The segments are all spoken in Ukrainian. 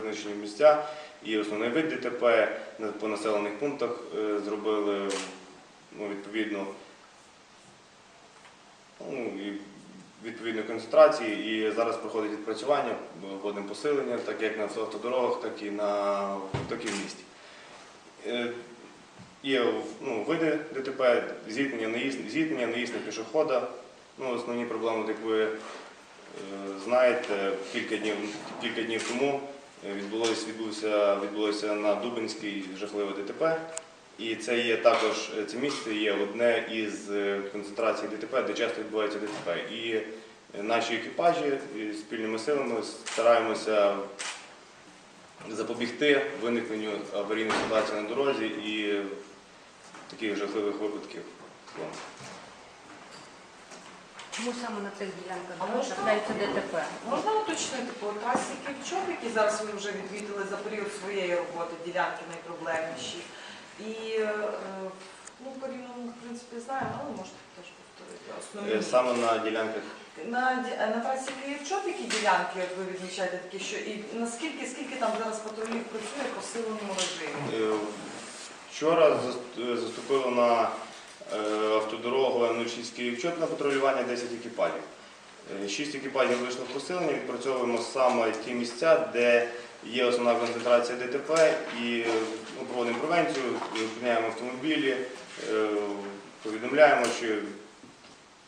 визначені місця. І основний вид ДТП по населених пунктах е, зробили ну, відповідно ну, і концентрації. І зараз проходить відпрацювання, вводимо посилення, так як на автодорогах, так і на так і в місті. Е, Є ну, види ДТП, зіткнення, наїзд, зіткнення, наїзд на пішохода. Ну, основні проблеми, як ви е, знаєте, кілька днів, кілька днів тому відбулося, відбулося, відбулося на Дубинській жахливе ДТП. І це є також е, це місце є одне із е, концентрацій ДТП, де часто відбувається ДТП. І е, наші екіпажі спільними силами стараємося запобігти виникненню аварійної ситуації на дорозі і таких жахливих випадків. Чому саме на цих ділянках можна- трапляються ДТП? Можна уточнити по трасі Ківчок, які зараз ви вже відвідали за період своєї роботи, ділянки найпроблемніші. І е, ну, по рівному, в принципі, знаємо, але можете теж повторити Е, основні. Саме на ділянках На, ді- на трасі Київчоп, які ділянки от ви відмічаєте такі, що і наскільки скільки там зараз патрулів працює по силеному режимі? Е, Вчора зас- е, заступило на е, автодорогу М06 Київчоп патрулювання 10 екіпажів. Е, Шість екіпажів вийшло в посилення, відпрацьовуємо саме ті місця, де є основна концентрація ДТП і е, ну, проводимо превенцію, зупиняємо автомобілі, е, повідомляємо, що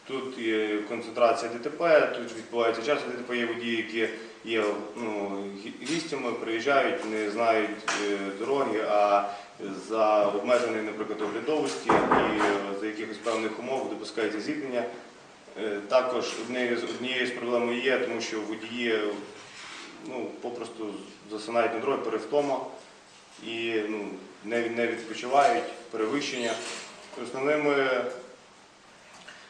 тут є концентрація ДТП, тут відбувається часто ДТП, є водії, які є ну, гі- гістями, приїжджають, не знають е, дороги, а за обмеженої, наприклад, оглядовості і за якихось певних умов допускається зіткнення. Е, Також однією з, проблем є, тому що водії ну, попросту засинають на дорозі перевтома і ну, не, не відпочивають, перевищення. Основними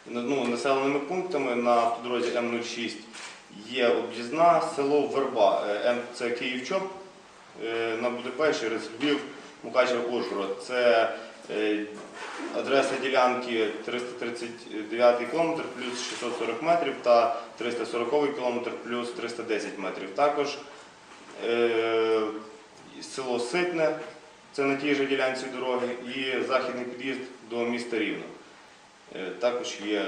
ну, населеними пунктами на автодорозі М06 є об'їзна, село Верба, Е, це Київчоп, е, на Будапешт, через Львів, Мукачево, Ужгород. Це е, адреса ділянки 339 км плюс 640 метрів та 340 км плюс 310 метрів. Також село Ситне, це на тій же ділянці дороги, і західний під'їзд до міста Рівно. Також є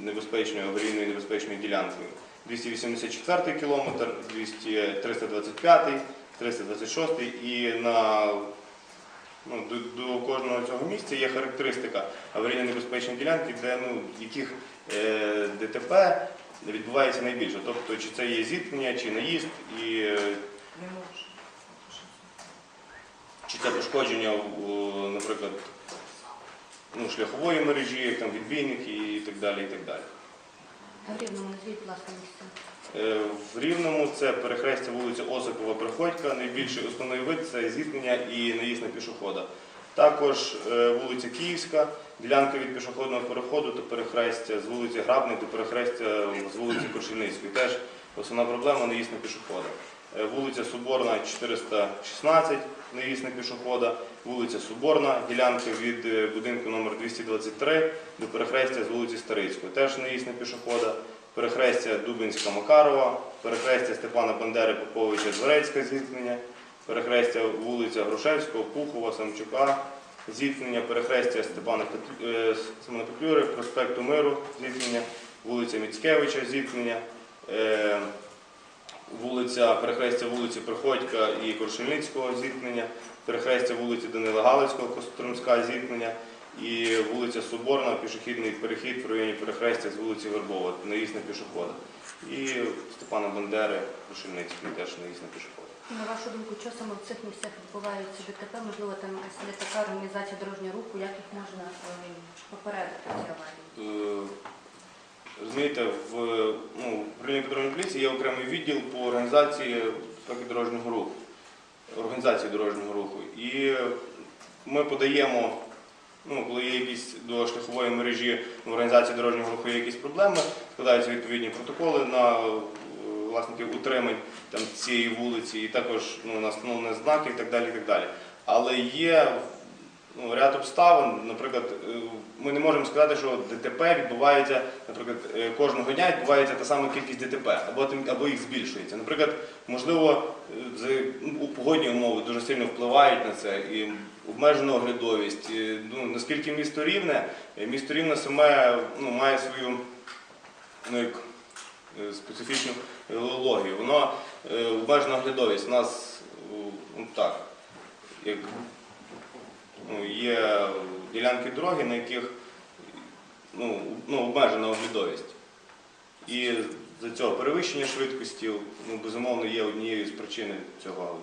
небезпечною аварійною небезпечною ділянкою. 284 кілометр, 200, 325, 326 і на ну, до, до кожного цього місця є характеристика аварійно небезпечної ділянки, де ну, яких е, ДТП відбувається найбільше. Тобто, чи це є зіткнення, чи наїзд, і е, чи це пошкодження, наприклад, ну, шляхової мережі, як там відбійники і так далі. І так далі. А в Рівному назвіть, будь ласка, місце. Е, В Рівному це перехрестя вулиця Осипова Приходька. Найбільший основний вид це зіткнення і наїзд на пішохода. Також е, вулиця Київська, ділянка від пішохідного переходу та перехрестя з вулиці Грабної до перехрестя з вулиці Коршельницької. Теж основна проблема наїзд на пішохода. Е, Вулиця Соборна 416, наїзд пішохода, вулиця Соборна, ділянка від е, будинку номер 223 до перехрестя з вулиці Старицької. Теж наїзд пішохода перехрестя Дубинська Макарова, перехрестя Степана Бандери Поповича Зверецька зіткнення, перехрестя вулиця Грушевського, Пухова, Самчука, зіткнення, перехрестя Степана е, Семена Петлюри, проспекту Миру, зіткнення, вулиця Міцкевича, зіткнення, вулиця, перехрестя вулиці Приходька і Коршельницького зіткнення, перехрестя вулиці Данила Галицького, Костромська зіткнення, і вулиця Соборна, пішохідний перехід в районі перехрестя з вулиці Вербова, наїзд на пішохода. І Степана Бандери, Рушельницький теж наїзд на пішохода. На вашу думку, що саме в цих місцях відбувається ДТП? Можливо, там якась не така організація дорожнього руху, як їх можна е, попередити ці аварії? Розумієте, в ну, управлінні патрульної поліції є окремий відділ по організації дорожнього руху, організації дорожнього руху. І ми подаємо, ну, коли є якісь до шляхової мережі в організації дорожнього руху є якісь проблеми, складаються відповідні протоколи на е, власників утримань там, цієї вулиці, і також ну, на встановлення знаків і так далі. І так далі. Але є ну, ряд обставин. Наприклад, е, ми не можемо сказати, що ДТП відбувається, наприклад, е, кожного дня відбувається та сама кількість ДТП, або, або їх збільшується. Наприклад, можливо, е, ну, погодні умови дуже сильно впливають на це і обмежена оглядовість. Ну, наскільки місто рівне, місто рівне саме ну, має свою ну, як, специфічну логію. Воно обмежена оглядовість. У нас ну, так, як ну, є ділянки дороги, на яких ну, ну, обмежена облідовість. І за цього перевищення швидкості, ну, безумовно, є однією з причин цього